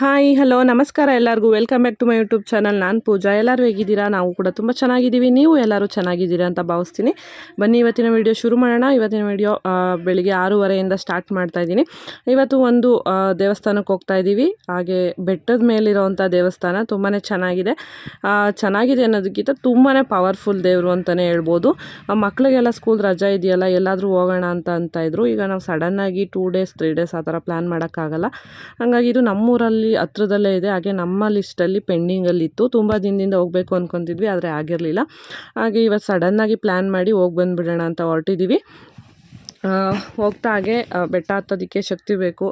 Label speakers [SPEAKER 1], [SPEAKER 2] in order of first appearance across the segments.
[SPEAKER 1] Hi hello ನಮಸ್ಕಾರ ಎಲ್ಲರಿಗೂ. Welcome back to my YouTube channel ನಾನು ಪೂಜಾ. ಎಲ್ಲರೂ ಹೇಗಿದ್ದೀರಾ? ನಾವು ಕೂಡ ತುಂಬ ಚೆನ್ನಾಗಿದ್ದೀವಿ. ನೀವು ಎಲ್ಲರೂ ಚೆನ್ನಾಗಿದ್ದೀರಾ ಅಂತ ಭಾವಿಸ್ತೀನಿ. ಬನ್ನಿ, ಇವತ್ತಿನ ವಿಡಿಯೋ ಶುರು ಮಾಡೋಣ. ಇವತ್ತಿನ ವಿಡಿಯೋ ಬೆಳಿಗ್ಗೆ ಆರೂವರೆಯಿಂದ ಸ್ಟಾರ್ಟ್ ಮಾಡ್ತಾ ಇದ್ದೀನಿ. ಇವತ್ತು ಒಂದು ದೇವಸ್ಥಾನಕ್ಕೆ ಹೋಗ್ತಾ ಇದ್ದೀವಿ. ಹಾಗೆ ಬೆಟ್ಟದ ಮೇಲಿರೋವಂಥ ದೇವಸ್ಥಾನ ತುಂಬಾ ಚೆನ್ನಾಗಿದೆ. ಚೆನ್ನಾಗಿದೆ ಅನ್ನೋದಕ್ಕಿಂತ ತುಂಬಾ ಪವರ್ಫುಲ್ ದೇವರು ಅಂತಲೇ ಹೇಳ್ಬೋದು. ಮಕ್ಕಳಿಗೆಲ್ಲ ಸ್ಕೂಲ್ ರಜಾ ಇದೆಯಲ್ಲ, ಎಲ್ಲಾದರೂ ಹೋಗೋಣ ಅಂತ ಅಂತ ಇದ್ರು. ಈಗ ನಾವು ಸಡನ್ನಾಗಿ ಟೂ ಡೇಸ್ ತ್ರೀ ಡೇಸ್ ಆ ಥರ ಪ್ಲ್ಯಾನ್ ಮಾಡೋಕ್ಕಾಗಲ್ಲ. ಹಾಗಾಗಿ ಇದು ನಮ್ಮೂರಲ್ಲಿ ಹತ್ರದಲ್ಲೇ ಇದೆ. ಹಾಗೆ ನಮ್ಮ ಲಿಸ್ಟಲ್ಲಿ ಪೆಂಡಿಂಗಲ್ಲಿತ್ತು ತುಂಬ ದಿನದಿಂದ ಹೋಗಬೇಕು ಅಂದ್ಕೊತಿದ್ವಿ ಆದರೆ ಆಗಿರಲಿಲ್ಲ. ಹಾಗೆ ಇವತ್ತು ಸಡನ್ನಾಗಿ ಪ್ಲ್ಯಾನ್ ಮಾಡಿ ಹೋಗಿ ಬಂದುಬಿಡೋಣ ಅಂತ ಹೊರಟಿದ್ದೀವಿ ಹೋಗ್ತಾ ಹಾಗೆ ಬೆಟ್ಟ ಹತ್ತೋದಕ್ಕೆ ಶಕ್ತಿ ಬೇಕು.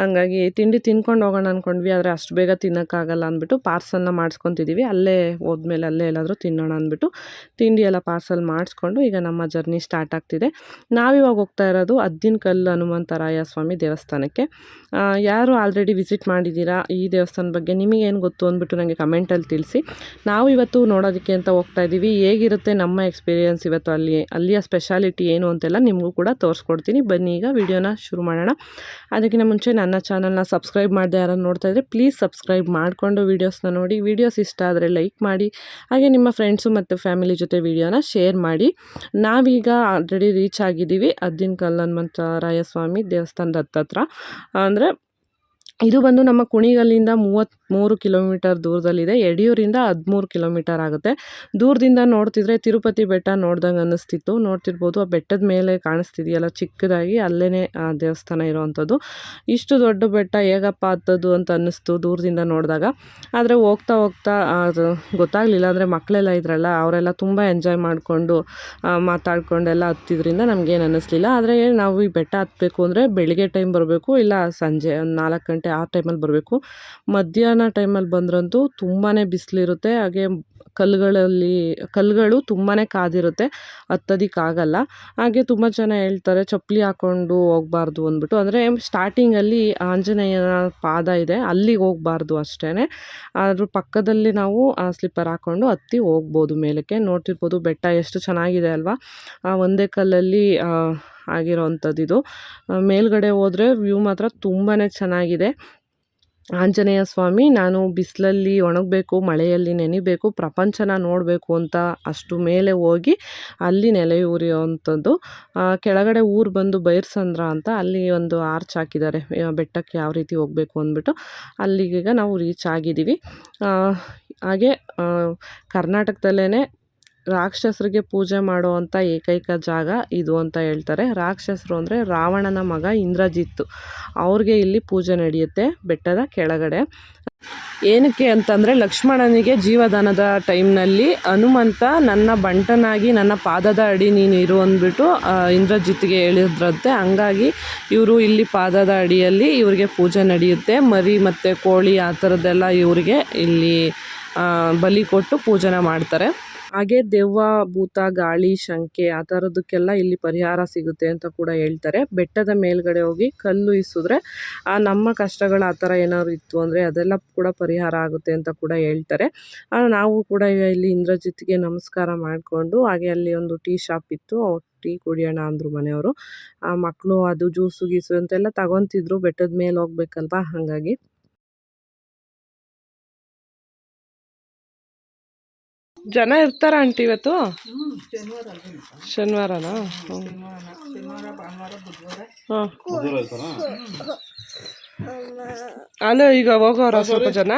[SPEAKER 1] ಹಂಗಾಗಿ ತಿಂಡಿ ತಿನ್ಕೊಂಡು ಹೋಗೋಣ ಅಂದ್ಕೊಂಡ್ವಿ ಆದರೆ ಅಷ್ಟು ಬೇಗ ತಿನ್ನೋಕ್ಕಾಗಲ್ಲ ಅಂದ್ಬಿಟ್ಟು ಪಾರ್ಸಲ್ನ ಮಾಡಿಸ್ಕೊತಿದ್ದೀವಿ ಅಲ್ಲೇ ಹೋದ್ಮೇಲೆ ಅಲ್ಲೇ ಎಲ್ಲಾದರೂ ತಿನ್ನೋಣ ಅಂದ್ಬಿಟ್ಟು ತಿಂಡಿ ಎಲ್ಲ ಪಾರ್ಸಲ್ ಮಾಡಿಸ್ಕೊಂಡು ಈಗ ನಮ್ಮ ಜರ್ನಿ ಸ್ಟಾರ್ಟ್ ಆಗ್ತಿದೆ. ನಾವಿವಾಗ ಹೋಗ್ತಾ ಇರೋದು ಅದ್ದಿನ ಕಲ್ಲು ಹನುಮಂತರಾಯ ಸ್ವಾಮಿ ದೇವಸ್ಥಾನಕ್ಕೆ. ಯಾರು ಆಲ್ರೆಡಿ ವಿಸಿಟ್ ಮಾಡಿದ್ದೀರಾ ಈ ದೇವಸ್ಥಾನದ ಬಗ್ಗೆ ನಿಮಗೇನು ಗೊತ್ತು ಅಂದ್ಬಿಟ್ಟು ನನಗೆ ಕಮೆಂಟಲ್ಲಿ ತಿಳಿಸಿ. ನಾವು ಇವತ್ತು ನೋಡೋದಕ್ಕೆ ಅಂತ ಹೋಗ್ತಾ ಇದ್ದೀವಿ ಹೇಗಿರುತ್ತೆ ನಮ್ಮ ಎಕ್ಸ್ಪೀರಿಯನ್ಸ್ ಇವತ್ತು ಅಲ್ಲಿ, ಅಲ್ಲಿಯ ಸ್ಪೆಷಾಲಿಟಿ ಏನು ಅಂತೆಲ್ಲ ನಿಮಗೂ ಕೂಡ ತೋರಿಸ್ಕೊಡ್ತೀನಿ. ಬನ್ನಿ ಈಗ ವಿಡಿಯೋನ ಶುರು ಮಾಡೋಣ. ಅದಕ್ಕಿಂತ ಮುಂಚೆ ನನ್ನ ಚಾನಲ್ನ ಸಬ್ಸ್ಕ್ರೈಬ್ ಮಾಡದೆ ಯಾರು ನೋಡ್ತಾ ಇದ್ದರೆ ಪ್ಲೀಸ್ ಸಬ್ಸ್ಕ್ರೈಬ್ ಮಾಡಿಕೊಂಡು ವೀಡಿಯೋಸ್ನ ನೋಡಿ. ವೀಡಿಯೋಸ್ ಇಷ್ಟ ಆದರೆ ಲೈಕ್ ಮಾಡಿ. ಹಾಗೆ ನಿಮ್ಮ ಫ್ರೆಂಡ್ಸು ಮತ್ತು ಫ್ಯಾಮಿಲಿ ಜೊತೆ ವೀಡಿಯೋನ ಶೇರ್ ಮಾಡಿ. ನಾವೀಗ ಆಲ್ರೆಡಿ ರೀಚ್ ಆಗಿದ್ದೀವಿ. ಅದ್ದಿನ ಕಲ್ಲನ್ ಹನುಮಂತರಾಯ ಸ್ವಾಮಿ ದೇವಸ್ಥಾನದ ಹತ್ತತ್ರ ಅಂದರೆ ಇದು ಬಂದು ನಮ್ಮ ಕುಣಿಗಲ್ಲಿಂದ ಮೂವತ್ತ್ಮೂರು ಕಿಲೋಮೀಟರ್ ದೂರದಲ್ಲಿದೆ. ಯಡಿಯೂರಿಂದ ಹದಿಮೂರು ಕಿಲೋಮೀಟರ್ ಆಗುತ್ತೆ. ದೂರದಿಂದ ನೋಡ್ತಿದ್ರೆ ತಿರುಪತಿ ಬೆಟ್ಟ ನೋಡ್ದಂಗೆ ಅನ್ನಿಸ್ತಿತ್ತು. ನೋಡ್ತಿರ್ಬೋದು, ಆ ಬೆಟ್ಟದ ಮೇಲೆ ಕಾಣಿಸ್ತಿದೆಯಲ್ಲ, ಚಿಕ್ಕದಾಗಿ ಅಲ್ಲೇ ಆ, ದೇವಸ್ಥಾನ ಇರುವಂಥದ್ದು. ಇಷ್ಟು ದೊಡ್ಡ ಬೆಟ್ಟ ಹೇಗಪ್ಪ ಹತ್ತದು ಅಂತ ಅನ್ನಿಸ್ತು ದೂರದಿಂದ ನೋಡಿದಾಗ. ಆದರೆ ಹೋಗ್ತಾ ಹೋಗ್ತಾ ಅದು ಗೊತ್ತಾಗಲಿಲ್ಲ. ಅಂದರೆ ಮಕ್ಕಳೆಲ್ಲ ಇದ್ರಲ್ಲ, ಅವರೆಲ್ಲ ತುಂಬ ಎಂಜಾಯ್ ಮಾಡಿಕೊಂಡು ಮಾತಾಡ್ಕೊಂಡೆಲ್ಲ ಹತ್ತಿದ್ರಿಂದ ನಮಗೇನು ಅನ್ನಿಸ್ಲಿಲ್ಲ. ಆದರೆ ನಾವು ಈ ಬೆಟ್ಟ ಹತ್ತಬೇಕು ಅಂದರೆ ಬೆಳಿಗ್ಗೆ ಟೈಮ್ ಬರಬೇಕು, ಇಲ್ಲ ಸಂಜೆ ಒಂದು ನಾಲ್ಕು ಗಂಟೆ ಆ ಟೈಮಲ್ಲಿ ಬರಬೇಕು. ಮಧ್ಯಾಹ್ನ ಟೈಮಲ್ಲಿ ಬಂದ್ರಂತೂ ತುಂಬಾ ಬಿಸಿಲಿರುತ್ತೆ. ಹಾಗೆ ಕಲ್ಲುಗಳಲ್ಲಿ, ಕಲ್ಲುಗಳು ತುಂಬಾ ಕಾದಿರುತ್ತೆ. ಹತ್ತೋದಿಕ್ಕಾಗಲ್ಲ. ಹಾಗೆ ತುಂಬ ಜನ ಹೇಳ್ತಾರೆ, ಚಪ್ಪಲಿ ಹಾಕ್ಕೊಂಡು ಹೋಗ್ಬಾರ್ದು ಅಂದ್ಬಿಟ್ಟು. ಅಂದರೆ ಸ್ಟಾರ್ಟಿಂಗಲ್ಲಿ ಆಂಜನೇಯನ ಪಾದ ಇದೆ. ಅಲ್ಲಿಗೆ ಹೋಗಬಾರ್ದು ಅಷ್ಟೇ ಅದ್ರ ಪಕ್ಕದಲ್ಲಿ ನಾವು ಸ್ಲಿಪ್ಪರ್ ಹಾಕ್ಕೊಂಡು ಹತ್ತಿ ಹೋಗ್ಬೋದು ಮೇಲಕ್ಕೆ. ನೋಡ್ತಿರ್ಬೋದು ಬೆಟ್ಟ ಎಷ್ಟು ಚೆನ್ನಾಗಿದೆ ಅಲ್ವಾ? ಆ ಒಂದೇ ಕಲ್ಲಲ್ಲಿ ಆಗಿರೋ ಆಗಿರೋವಂಥದ್ದು ಇದು ಮೇಲ್ಗಡೆ ಹೋದರೆ ವ್ಯೂ ಮಾತ್ರ ತುಂಬಾ ಚೆನ್ನಾಗಿದೆ. ಆಂಜನೇಯ ಸ್ವಾಮಿ, ನಾನು ಬಿಸಿಲಲ್ಲಿ ಒಣಗಬೇಕು, ಮಳೆಯಲ್ಲಿ ನೆನಿಬೇಕು, ಪ್ರಪಂಚನ ನೋಡಬೇಕು ಅಂತ ಅಷ್ಟು ಮೇಲೆ ಹೋಗಿ ಅಲ್ಲಿ ನೆಲೆಯೂರಿಯುವಂಥದ್ದು ಕೆಳಗಡೆ ಊರು ಬಂದು ಬೈರ್ಸಂದ್ರ ಅಂತ ಅಲ್ಲಿ ಒಂದು ಆರ್ಚ್ ಹಾಕಿದ್ದಾರೆ. ಬೆಟ್ಟಕ್ಕೆ ಯಾವ ರೀತಿ ಹೋಗಬೇಕು ಅಂದ್ಬಿಟ್ಟು ಅಲ್ಲಿಗೀಗ ನಾವು ರೀಚ್ ಆಗಿದ್ದೀವಿ. ಹಾಗೆ ಕರ್ನಾಟಕದಲ್ಲೇ ರಾಕ್ಷಸರಿಗೆ ಪೂಜೆ ಮಾಡುವಂಥ ಏಕೈಕ ಜಾಗ ಇದು ಅಂತ ಹೇಳ್ತಾರೆ. ರಾಕ್ಷಸರು ಅಂದರೆ ರಾವಣನ ಮಗ ಇಂದ್ರಜಿತ್ತು ಅವ್ರಿಗೆ ಇಲ್ಲಿ ಪೂಜೆ ನಡೆಯುತ್ತೆ ಬೆಟ್ಟದ ಕೆಳಗಡೆ. ಏನಕ್ಕೆ ಅಂತಂದರೆ ಲಕ್ಷ್ಮಣನಿಗೆ ಜೀವದಾನದ ಟೈಮ್ನಲ್ಲಿ ಹನುಮಂತ ನನ್ನ ಬಂಟನಾಗಿ ನನ್ನ ಪಾದದ ಅಡಿ ನೀನು ಇರು ಅಂದ್ಬಿಟ್ಟು ಇಂದ್ರಜಿತ್ಗೆ ಹೇಳಿದ್ರಂತೆ. ಹಂಗಾಗಿ ಇವರು ಇಲ್ಲಿ ಪಾದದ ಅಡಿಯಲ್ಲಿ ಇವರಿಗೆ ಪೂಜೆ ನಡೆಯುತ್ತೆ. ಮರಿ ಮತ್ತು ಕೋಳಿ ಆ ಥರದ್ದೆಲ್ಲ ಇವರಿಗೆ ಇಲ್ಲಿ ಬಲಿ ಕೊಟ್ಟು ಪೂಜನ ಮಾಡ್ತಾರೆ. ಹಾಗೆ ದೆವ್ವ, ಭೂತ, ಗಾಳಿ, ಶಂಕೆ ಆ ಥರದಕ್ಕೆಲ್ಲ ಇಲ್ಲಿ ಪರಿಹಾರ ಸಿಗುತ್ತೆ ಅಂತ ಕೂಡ ಹೇಳ್ತಾರೆ. ಬೆಟ್ಟದ ಮೇಲ್ಗಡೆ ಹೋಗಿ ಕಲ್ಲು ಇಸಿದ್ರೆ ಆ ನಮ್ಮ ಕಷ್ಟಗಳು ಆ ಥರ ಏನಾದ್ರು ಇತ್ತು ಅಂದರೆ ಅದೆಲ್ಲ ಕೂಡ ಪರಿಹಾರ ಆಗುತ್ತೆ ಅಂತ ಕೂಡ ಹೇಳ್ತಾರೆ. ನಾವು ಕೂಡ ಈಗ ಇಲ್ಲಿ ಇಂದ್ರಜಿತ್ಗೆ ನಮಸ್ಕಾರ ಮಾಡಿಕೊಂಡು ಹಾಗೆ ಅಲ್ಲಿ ಒಂದು ಟೀ ಶಾಪ್ ಇತ್ತು. ಟೀ ಕುಡಿಯೋಣ ಅಂದರು ಮನೆಯವರು. ಆ ಮಕ್ಕಳು ಅದು ಜ್ಯೂಸು ಗೀಸು ಅಂತೆಲ್ಲ ತಗೊತಿದ್ರು. ಬೆಟ್ಟದ ಮೇಲೆ ಹೋಗ್ಬೇಕಲ್ವಾ? ಹಾಗಾಗಿ. ಜನ ಇರ್ತಾರ ಆಂಟಿ ಇವತ್ತು? ಶನಿವಾರನಾ? ಹಾಂ. ಅಲ್ಲ ಈಗ ಹೋಗೋರ ಸ್ವಲ್ಪ ಜನ?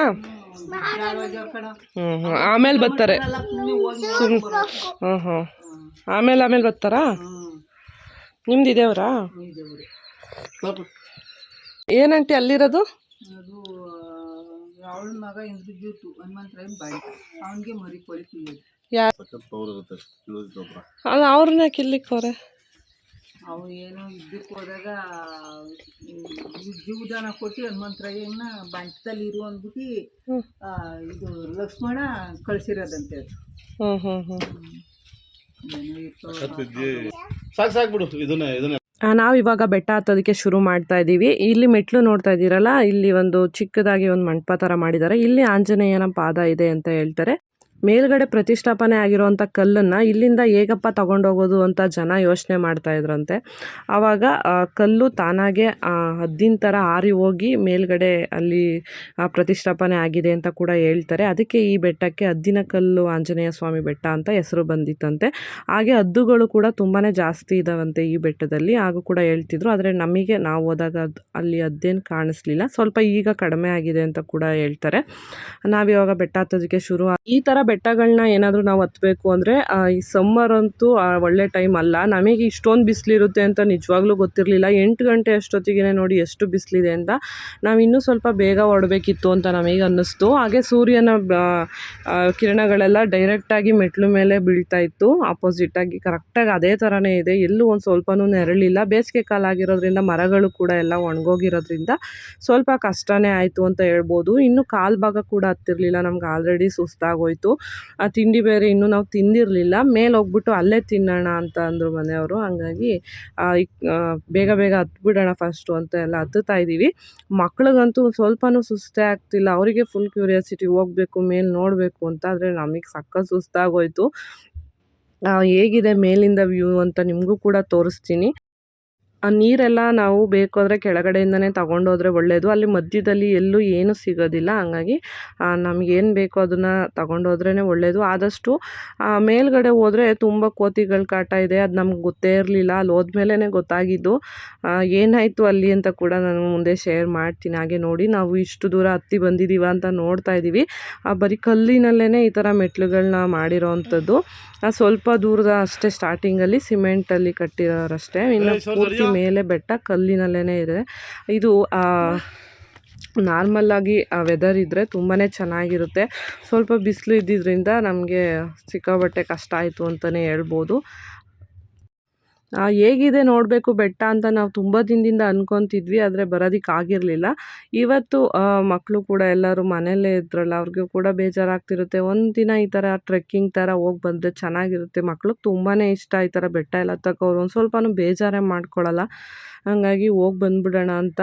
[SPEAKER 1] ಹ್ಞೂ ಹ್ಞೂ ಆಮೇಲೆ ಬರ್ತಾರೆ. ಸುಮ್ ಹ್ಞೂ ಹ್ಞೂ ಆಮೇಲೆ ಆಮೇಲೆ ಬರ್ತಾರಾ? ನಿಮ್ದು ಇದೇವ್ರಾ ಏನಂಟಿ ಅಲ್ಲಿರೋದು?
[SPEAKER 2] ಅದು ಅವಳ ಮಗ ಇಂದ್ರಜಿತ್ತು ಹನುಮಂತರಾಯನ್ ಬಾಯಿ. ಅವನಿಗೆ ಮರಿ ಕೋಳಿ ಕುಯ್ಯೋದು
[SPEAKER 1] ಅವ್ರನ್ನ ಕಿಲ್ಲಿಕ್ಕೆ ಹೋರೆ
[SPEAKER 2] ಅವು ಏನೋ ಇದಕ್ಕೆ ಹೋದಾಗ ಜೀವದಾನ ಕೊಟ್ಟು ಹನುಮಂತರಾಯನ್ನ ಬಂಟದಲ್ಲಿ ಇರು ಅಂದ್ಬಿಟ್ಟು ಇದು ಲಕ್ಷ್ಮಣ ಕಳ್ಸಿರೋದಂತೆ ಅದು.
[SPEAKER 3] ಸಾಕು ಬಿಡು ಇದನ್ನ ಇದನ್ನೇ
[SPEAKER 1] ನಾವು ಇವಾಗ ಬೆಟ್ಟ ಹತ್ತೋದಕ್ಕೆ ಶುರು ಮಾಡ್ತಾ ಇದ್ದೀವಿ ಇಲ್ಲಿ ಮೆಟ್ಲು ನೋಡ್ತಾ ಇದ್ದೀರಲ್ಲ, ಇಲ್ಲಿ ಒಂದು ಚಿಕ್ಕದಾಗಿ ಒಂದು ಮಂಟಪ ಥರ ಮಾಡಿದ್ದಾರೆ. ಇಲ್ಲಿ ಆಂಜನೇಯನ ಪಾದ ಇದೆ ಅಂತ ಹೇಳ್ತಾರೆ. ಮೇಲ್ಗಡೆ ಪ್ರತಿಷ್ಠಾಪನೆ ಆಗಿರುವಂಥ ಕಲ್ಲನ್ನು ಇಲ್ಲಿಂದ ಹೇಗಪ್ಪ ತಗೊಂಡೋಗೋದು ಅಂತ ಜನ ಯೋಚನೆ ಮಾಡ್ತಾ ಇದ್ರಂತೆ. ಆವಾಗ ಕಲ್ಲು ತಾನಾಗೆ ಹದ್ದಿನ ಥರ ಹಾರಿ ಹೋಗಿ ಮೇಲ್ಗಡೆ ಅಲ್ಲಿ ಪ್ರತಿಷ್ಠಾಪನೆ ಆಗಿದೆ ಅಂತ ಕೂಡ ಹೇಳ್ತಾರೆ. ಅದಕ್ಕೆ ಈ ಬೆಟ್ಟಕ್ಕೆ ಹದ್ದಿನ ಕಲ್ಲು ಆಂಜನೇಯ ಸ್ವಾಮಿ ಬೆಟ್ಟ ಅಂತ ಹೆಸರು ಬಂದಿತ್ತಂತೆ. ಹಾಗೆ ಹದ್ದುಗಳು ಕೂಡ ತುಂಬಾ ಜಾಸ್ತಿ ಇದಾವಂತೆ ಈ ಬೆಟ್ಟದಲ್ಲಿ. ಹಾಗೂ ಕೂಡ ಹೇಳ್ತಿದ್ರು. ಆದರೆ ನಮಗೆ ನಾವು ಹೋದಾಗ ಅಲ್ಲಿ ಅದ್ದೇನು ಕಾಣಿಸ್ಲಿಲ್ಲ. ಸ್ವಲ್ಪ ಈಗ ಕಡಿಮೆ ಆಗಿದೆ ಅಂತ ಕೂಡ ಹೇಳ್ತಾರೆ. ನಾವಿವಾಗ ಬೆಟ್ಟ ಹತ್ತೋದಕ್ಕೆ ಶುರು ಈ ಥರ ಬೆಟ್ಟಗಳನ್ನ ಏನಾದರೂ ನಾವು ಹತ್ತಬೇಕು ಅಂದರೆ ಈ ಸಮ್ಮರ್ ಅಂತೂ ಒಳ್ಳೆ ಟೈಮ್ ಅಲ್ಲ. ನಮಗೆ ಇಷ್ಟೊಂದು ಬಿಸಿಲಿರುತ್ತೆ ಅಂತ ನಿಜವಾಗ್ಲೂ ಗೊತ್ತಿರಲಿಲ್ಲ. ಎಂಟು ಗಂಟೆ ಅಷ್ಟೊತ್ತಿಗೆ ನೋಡಿ ಎಷ್ಟು ಬಿಸಿಲಿದೆ ಅಂತ. ನಾವು ಇನ್ನೂ ಸ್ವಲ್ಪ ಬೇಗ ಹೊರಡಬೇಕಿತ್ತು ಅಂತ ನಮಗೆ ಅನ್ನಿಸ್ತು. ಹಾಗೆ ಸೂರ್ಯನ ಕಿರಣಗಳೆಲ್ಲ ಡೈರೆಕ್ಟಾಗಿ ಮೆಟ್ಲು ಮೇಲೆ ಬೀಳ್ತಾ ಇತ್ತು. ಆಪೋಸಿಟಾಗಿ ಕರೆಕ್ಟಾಗಿ ಅದೇ ಥರನೇ ಇದೆ. ಎಲ್ಲೂ ಒಂದು ಸ್ವಲ್ಪನೂ ನೆರಳಿಲ್ಲ. ಬೇಸಿಗೆ ಕಾಲ ಆಗಿರೋದ್ರಿಂದ ಮರಗಳು ಕೂಡ ಎಲ್ಲ ಒಣಗೋಗಿರೋದ್ರಿಂದ ಸ್ವಲ್ಪ ಕಷ್ಟನೇ ಆಯಿತು ಅಂತ ಹೇಳ್ಬೋದು. ಇನ್ನು ಕಾಲು ಭಾಗ ಕೂಡ ಹತ್ತಿರಲಿಲ್ಲ. ನಮ್ಗೆ ಆಲ್ರೆಡಿ ಸುಸ್ತಾಗೋಯ್ತು. ಆ ತಿಂಡಿ ಬೇರೆ ಇನ್ನೂ ನಾವು ತಿಂದಿರಲಿಲ್ಲ. ಮೇಲೆ ಹೋಗ್ಬಿಟ್ಟು ಅಲ್ಲೇ ತಿನ್ನೋಣ ಅಂತ ಅಂದರು ಮನೆಯವರು. ಹಂಗಾಗಿ ಬೇಗ ಬೇಗ ಹತ್ಬಿಡೋಣ ಫಸ್ಟು ಅಂತ ಎಲ್ಲ ಹತ್ತುತ್ತಾ ಇದ್ದೀವಿ. ಮಕ್ಳಿಗಂತೂ ಸ್ವಲ್ಪನೂ ಸುಸ್ತೇ ಆಗ್ತಿಲ್ಲ. ಅವರಿಗೆ ಫುಲ್ ಕ್ಯೂರಿಯಾಸಿಟಿ ಹೋಗಬೇಕು, ಮೇಲೆ ನೋಡಬೇಕು ಅಂತ ಆದರೆ ನಮಗೆ ಸಕ್ಕ ಸುಸ್ತಾಗೋಯಿತು. ಹೇಗಿದೆ ಮೇಲಿಂದ ವ್ಯೂ ಅಂತ ನಿಮಗೂ ಕೂಡ ತೋರಿಸ್ತೀನಿ. ಆ ನೀರೆಲ್ಲ ನಾವು ಬೇಕಾದರೆ ಕೆಳಗಡೆಯಿಂದನೇ ತಗೊಂಡೋದ್ರೆ ಒಳ್ಳೆಯದು ಅಲ್ಲಿ ಮಧ್ಯದಲ್ಲಿ ಎಲ್ಲೂ ಏನೂ ಸಿಗೋದಿಲ್ಲ. ಹಂಗಾಗಿ ನಮಗೇನು ಬೇಕೋ ಅದನ್ನು ತಗೊಂಡೋದ್ರೇ ಒಳ್ಳೆಯದು ಆದಷ್ಟು ಮೇಲ್ಗಡೆ ಹೋದರೆ ತುಂಬ ಕೋತಿಗಳ ಕಾಟ ಇದೆ. ಅದು ನಮ್ಗೆ ಗೊತ್ತೇ ಇರಲಿಲ್ಲ. ಅಲ್ಲಿ ಹೋದ್ಮೇಲೇ ಗೊತ್ತಾಗಿದ್ದು ಏನಾಯಿತು ಅಲ್ಲಿ ಅಂತ ಕೂಡ ನಾನು ಮುಂದೆ ಶೇರ್ ಮಾಡ್ತೀನಿ. ಹಾಗೆ ನೋಡಿ ನಾವು ಇಷ್ಟು ದೂರ ಹತ್ತಿ ಬಂದಿದ್ದೀವ ಅಂತ ನೋಡ್ತಾ ಇದ್ದೀವಿ ಆ, ಬರೀ ಕಲ್ಲಿನಲ್ಲೇ ಈ ಥರ ಮೆಟ್ಲುಗಳನ್ನ ಮಾಡಿರೋ ಅಂಥದ್ದು ಸ್ವಲ್ಪ ದೂರದ ಅಷ್ಟೇ ಸ್ಟಾರ್ಟಿಂಗಲ್ಲಿ ಸಿಮೆಂಟಲ್ಲಿ ಕಟ್ಟಿರೋರಷ್ಟೇ. ಇನ್ನು ಪೂರ್ತಿ ಮೇಲೆ ಬೆಟ್ಟ ಕಲ್ಲಿನಲ್ಲೇ ಇದೆ. ಇದು ನಾರ್ಮಲ್ಲಾಗಿ ವೆದರ್ ಇದ್ದರೆ ತುಂಬಾ ಚೆನ್ನಾಗಿರುತ್ತೆ. ಸ್ವಲ್ಪ ಬಿಸಿಲು ಇದ್ದಿದ್ದರಿಂದ ನಮಗೆ ಸಿಕ್ಕಾಪಟ್ಟೆ ಕಷ್ಟ ಆಯಿತು ಅಂತಲೇ ಹೇಳ್ಬೋದು. ಹೇಗಿದೆ ನೋಡಬೇಕು ಬೆಟ್ಟ ಅಂತ ನಾವು ತುಂಬ ದಿನದಿಂದ ಅನ್ಕೊತಿದ್ವಿ, ಆದರೆ ಬರೋದಕ್ಕಾಗಿರಲಿಲ್ಲ ಇವತ್ತು ಮಕ್ಕಳು ಕೂಡ ಎಲ್ಲರೂ ಮನೆಯಲ್ಲೇ ಇದ್ರಲ್ಲ, ಅವ್ರಿಗೂ ಕೂಡ ಬೇಜಾರಾಗ್ತಿರುತ್ತೆ. ಒಂದು ದಿನ ಈ ಥರ ಟ್ರೆಕ್ಕಿಂಗ್ ಥರ ಹೋಗಿ ಬಂದರೆ ಚೆನ್ನಾಗಿರುತ್ತೆ. ಮಕ್ಳಿಗೆ ತುಂಬಾ ಇಷ್ಟ ಈ ಥರ ಬೆಟ್ಟ ಎಲ್ಲ ತಗೋರು. ಒಂದು ಸ್ವಲ್ಪನೂ ಬೇಜಾರೇ ಮಾಡ್ಕೊಳ್ಳಲ್ಲ ಹಾಗಾಗಿ ಹೋಗಿ ಬಂದ್ಬಿಡೋಣ ಅಂತ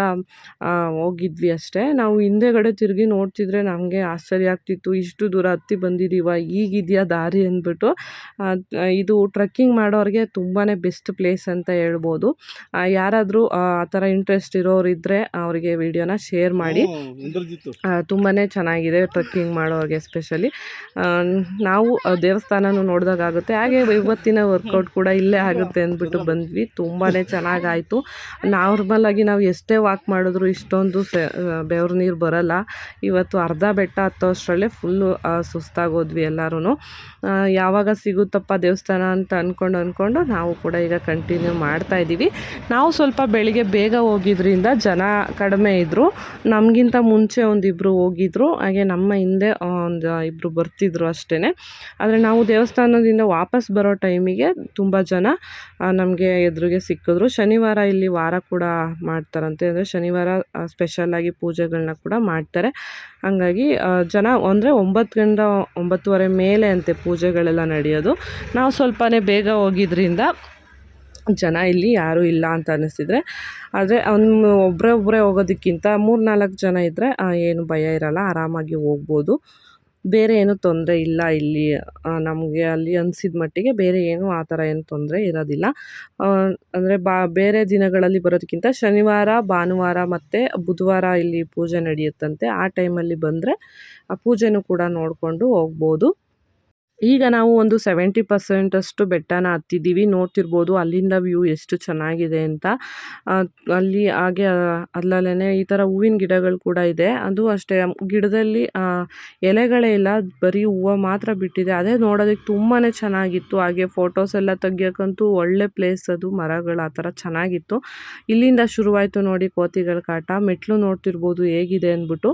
[SPEAKER 1] ಹೋಗಿದ್ವಿ ಅಷ್ಟೇ. ನಾವು ಹಿಂದೆಗಡೆ ತಿರುಗಿ ನೋಡ್ತಿದ್ರೆ ನಮಗೆ ಆಶ್ಚರ್ಯ ಆಗ್ತಿತ್ತು. ಇಷ್ಟು ದೂರ ಹತ್ತಿ ಬಂದಿದ್ದೀವ ಈಗಿದೆಯಾ ದಾರಿ ಅಂದ್ಬಿಟ್ಟು. ಇದು ಟ್ರೆಕ್ಕಿಂಗ್ ಮಾಡೋರಿಗೆ ತುಂಬಾ ಬೆಸ್ಟ್ ಪ್ಲೇಸ್ ಅಂತ ಹೇಳ್ಬೋದು. ಯಾರಾದರೂ ಆ ಥರ ಇಂಟ್ರೆಸ್ಟ್ ಇರೋರು ಇದ್ದರೆ ಅವರಿಗೆ ವಿಡಿಯೋನ ಶೇರ್ ಮಾಡಿ. ತುಂಬಾ ಚೆನ್ನಾಗಿದೆ ಟ್ರೆಕ್ಕಿಂಗ್ ಮಾಡೋರಿಗೆ ಎಸ್ಪೆಷಲಿ ನಾವು ದೇವಸ್ಥಾನನೂ ನೋಡಿದಾಗುತ್ತೆ ಹಾಗೆ ಇವತ್ತಿನ ವರ್ಕೌಟ್ ಕೂಡ ಇಲ್ಲೇ ಆಗುತ್ತೆ ಅಂದ್ಬಿಟ್ಟು ಬಂದ್ವಿ. ತುಂಬಾ ಚೆನ್ನಾಗಾಯಿತು. ನಾರ್ಮಲಾಗಿ ನಾವು ಎಷ್ಟೇ ವಾಕ್ ಮಾಡಿದ್ರು ಇಷ್ಟೊಂದು ಸೆ ಬೆವ್ರ ನೀರು ಬರಲ್ಲ. ಇವತ್ತು ಅರ್ಧ ಬೆಟ್ಟ ಹತ್ತೋ ಅಷ್ಟರಲ್ಲೇ ಫುಲ್ಲು ಸುಸ್ತಾಗೋದ್ವಿ ಎಲ್ಲರೂ ಯಾವಾಗ ಸಿಗುತ್ತಪ್ಪ ದೇವಸ್ಥಾನ ಅಂತ ಅಂದ್ಕೊಂಡು ಅಂದ್ಕೊಂಡು ನಾವು ಕೂಡ ಈಗ ಕಂಟಿನ್ಯೂ ಮಾಡ್ತಾ ಇದ್ದೀವಿ. ನಾವು ಸ್ವಲ್ಪ ಬೆಳಿಗ್ಗೆ ಬೇಗ ಹೋಗಿದ್ರಿಂದ ಜನ ಕಡಿಮೆ ಇದ್ದರು ನಮಗಿಂತ ಮುಂಚೆ ಒಂದಿಬ್ಬರು ಹೋಗಿದ್ರು. ಹಾಗೆ ನಮ್ಮ ಹಿಂದೆ ಒಂದು ಇಬ್ಬರು ಬರ್ತಿದ್ರು ಅಷ್ಟೇ ಆದರೆ ನಾವು ದೇವಸ್ಥಾನದಿಂದ ವಾಪಸ್ ಬರೋ ಟೈಮಿಗೆ ತುಂಬ ಜನ ನಮಗೆ ಎದುರಿಗೆ ಸಿಕ್ಕಿದ್ರು. ಶನಿವಾರ ಇಲ್ಲಿ ವಾರ ಕೂಡ ಮಾಡ್ತಾರಂತೆ. ಅಂದರೆ ಶನಿವಾರ ಸ್ಪೆಷಲಾಗಿ ಪೂಜೆಗಳನ್ನ ಕೂಡ ಮಾಡ್ತಾರೆ. ಹಾಗಾಗಿ ಜನ ಅಂದರೆ ಒಂಬತ್ತು ಗಂಟೆ ಒಂಬತ್ತುವರೆ ಮೇಲೆ ಅಂತೆ ಪೂಜೆಗಳೆಲ್ಲ ನಡೆಯೋದು. ನಾವು ಸ್ವಲ್ಪನೇ ಬೇಗ ಹೋಗಿದ್ರಿಂದ ಜನ ಇಲ್ಲಿ ಯಾರೂ ಇಲ್ಲ ಅಂತ ಅನ್ನಿಸ್ತಿದ್ರೆ. ಆದರೆ ಅವ್ನು ಒಬ್ಬರೇ ಒಬ್ಬರೇ ಹೋಗೋದಕ್ಕಿಂತ ಮೂರು ನಾಲ್ಕು ಜನ ಇದ್ದರೆ ಏನು ಭಯ ಇರಲ್ಲ, ಆರಾಮಾಗಿ ಹೋಗ್ಬೋದು. ಬೇರೆ ಏನೂ ತೊಂದರೆ ಇಲ್ಲ ಇಲ್ಲಿ. ನಮಗೆ ಅಲ್ಲಿ ಅನಿಸಿದ ಮಟ್ಟಿಗೆ ಬೇರೆ ಏನೂ ಆ ಥರ ಏನು ತೊಂದರೆ ಇರೋದಿಲ್ಲ. ಅಂದರೆ ಬಾ, ಬೇರೆ ದಿನಗಳಲ್ಲಿ ಬರೋದಕ್ಕಿಂತ ಶನಿವಾರ, ಭಾನುವಾರ ಮತ್ತು ಬುಧವಾರ ಇಲ್ಲಿ ಪೂಜೆ ನಡೆಯುತ್ತಂತೆ. ಆ ಟೈಮಲ್ಲಿ ಬಂದರೆ ಆ ಪೂಜೆನೂ ಕೂಡ ನೋಡಿಕೊಂಡು ಹೋಗ್ಬೋದು. ಈಗ ನಾವು ಒಂದು ಸೆವೆಂಟಿ ಪರ್ಸೆಂಟಷ್ಟು ಬೆಟ್ಟನ ಹತ್ತಿದ್ದೀವಿ. ನೋಡ್ತಿರ್ಬೋದು ಅಲ್ಲಿಂದ ವ್ಯೂ ಎಷ್ಟು ಚೆನ್ನಾಗಿದೆ ಅಂತ. ಅಲ್ಲಿ ಹಾಗೆ ಅಲ್ಲಲ್ಲೇ ಈ ಥರ ಹೂವಿನ ಗಿಡಗಳು ಕೂಡ ಇದೆ. ಅದು ಅಷ್ಟೇ ಗಿಡದಲ್ಲಿ ಎಲೆಗಳೇ ಇಲ್ಲ, ಬರೀ ಹೂವು ಮಾತ್ರ ಬಿಟ್ಟಿದೆ. ಅದೇ ನೋಡೋದಕ್ಕೆ ತುಂಬಾ ಚೆನ್ನಾಗಿತ್ತು. ಹಾಗೆ ಫೋಟೋಸ್ ಎಲ್ಲ ತೆಗಿಯೋಕ್ಕಂತೂ ಒಳ್ಳೆ ಪ್ಲೇಸ್ ಅದು, ಮರಗಳು ಆ ಥರ ಚೆನ್ನಾಗಿತ್ತು. ಇಲ್ಲಿಂದ ಶುರುವಾಯಿತು ನೋಡಿ ಕೋತಿಗಳ ಕಾಟ. ಮೆಟ್ಲು ನೋಡ್ತಿರ್ಬೋದು ಹೇಗಿದೆ ಅಂದ್ಬಿಟ್ಟು.